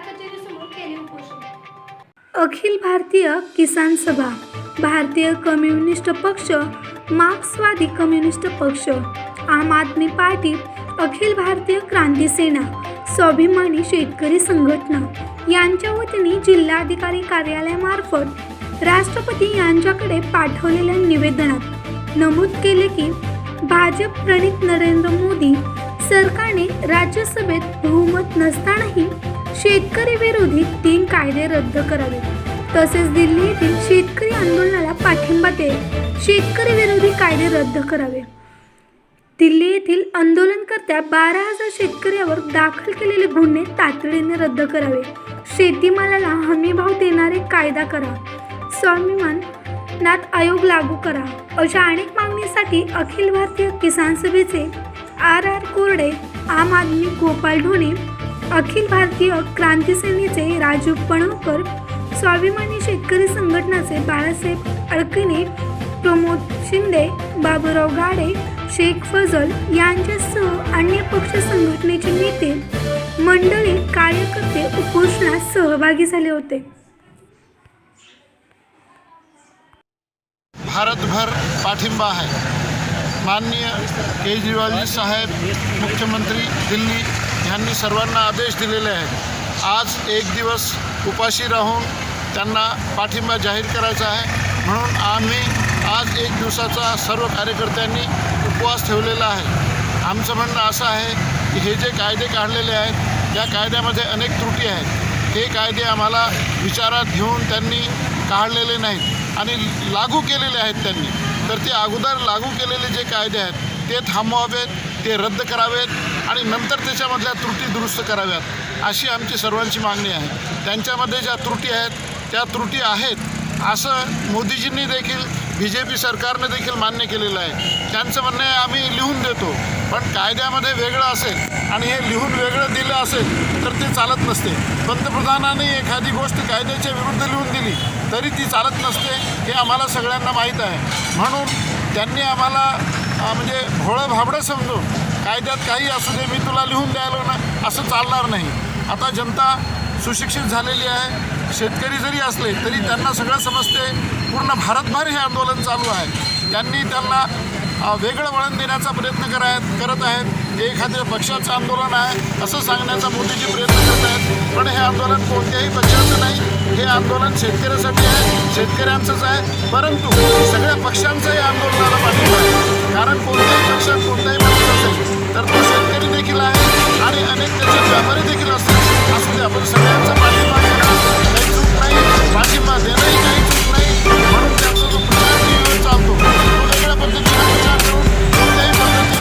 केले उपोषण अखिल भारतीय किसान सभा भारतीय कम्युनिस्ट पक्ष मार्क्सवादी कम्युनिस्ट पक्ष आम आदमी पार्टी अखिल भारतीय क्रांती सेना स्वाभिमानी शेतकरी संघटना यांच्या वतीने जिल्हाधिकारी कार्यालयामार्फत राष्ट्रपती यांच्याकडे पाठवलेल्या निवेदनात नमूद केले की भाजप प्रणित नरेंद्र मोदी सरकारने राज्यसभेत बहुमत नसतानाही शेतकरी विरोधी तीन कायदे रद्द करावे. तसेच दिल्ली येथील शेतकरी आंदोलनाला पाठिंबा देत शेतकरी विरोधी कायदे रद्द करावे. दिल्ली येथील आंदोलनकर्त्या बारा हजार शेतकऱ्यावर दाखल केलेले गुन्हे तातडीने रद्द करावे. शेतीमालाला हमीभाव देणारे कायदा करा. स्वाभिमान नाथ आयोग लागू करा. अशा अनेक मागणीसाठी अखिल भारतीय किसान सभेचे आर आर कोरडे आम आदमी गोपाल ढोणे अखिल भारतीय क्रांती सेनेचे राजू पणवकर स्वाभिमानी शेतकरी संघटनाचे बाळासाहेब अडकणे प्रमोद शिंदे बाबूराव गाडे शेख फजल यांच्यासह अन्य पक्ष संघटनेचे नेते मंडळी कार्यकर्ते उपोषणात सहभागी झाले होते. भारतभर पाठिंबा आहे. माननीय केजरीवालजी साहेब मुख्यमंत्री दिल्ली ह्यांनी सर्वांना आदेश दिलेले आहेत. आज एक दिवस उपाशी राहून त्यांना पाठिंबा जाहीर करायचा आहे. म्हणून आम्ही आज एक दिवसाचा सर्व कार्यकर्त्यांनी उपवास ठेवलेला आहे. आमचं म्हणणं असं आहे की हे जे कायदे काढलेले आहेत या कायद्यामध्ये अनेक त्रुटी आहेत. हे कायदे आम्हाला विचारात घेऊन त्यांनी काढलेले नाहीत आणि लागू केलेले आहेत त्यांनी. तर ते अगोदर लागू केलेले जे कायदे आहेत ते थांबवावेत ते रद्द करावेत आणि नंतर त्याच्यामधल्या त्रुटी दुरुस्त कराव्यात अशी आमची सर्वांची मागणी आहे. त्यांच्यामध्ये ज्या त्रुटी आहेत त्या त्रुटी आहेत असं मोदीजींनी देखील बी जे पी सरकारनं देखील मान्य केलेलं आहे. त्यांचं म्हणणं आहे आम्ही लिहून देतो. पण कायद्यामध्ये वेगळं असेल आणि हे लिहून वेगळं दिलं असेल तर ते चालत नसते. पंतप्रधानांनी एखादी गोष्ट कायद्याच्या विरुद्ध लिहून दिली तरी ती चालत नसते हे आम्हाला सगळ्यांना माहीत आहे. म्हणून त्यांनी आम्हाला म्हणजे भोळं भाबडं समजून कायद्यात काही असू दे मी तुला लिहून द्यायलो ना असं चालणार नाही. आता जनता सुशिक्षित झालेली आहे. शेतकरी जरी असले तरी त्यांना सगळं समजते. पूर्ण भारतभर हे आंदोलन चालू आहे. त्यांनी त्यांना वेगळं वळण देण्याचा प्रयत्न करायत करत आहेत. हे एखाद्या पक्षाचं आंदोलन आहे असं सांगण्याचा मोदीजी प्रयत्न करत आहेत. पण हे आंदोलन कोणत्याही पक्षाचं नाही. हे आंदोलन शेतकऱ्यासाठी आहे शेतकऱ्यांचंच आहे. परंतु सगळ्या पक्षांचं हे आंदोलनाला पाठिंबा आहे. कारण कोणत्याही पक्षात कोणताही माणूस असेल तर तो शेतकरी देखील आहे आणि अनेक त्याचे व्यापारी देखील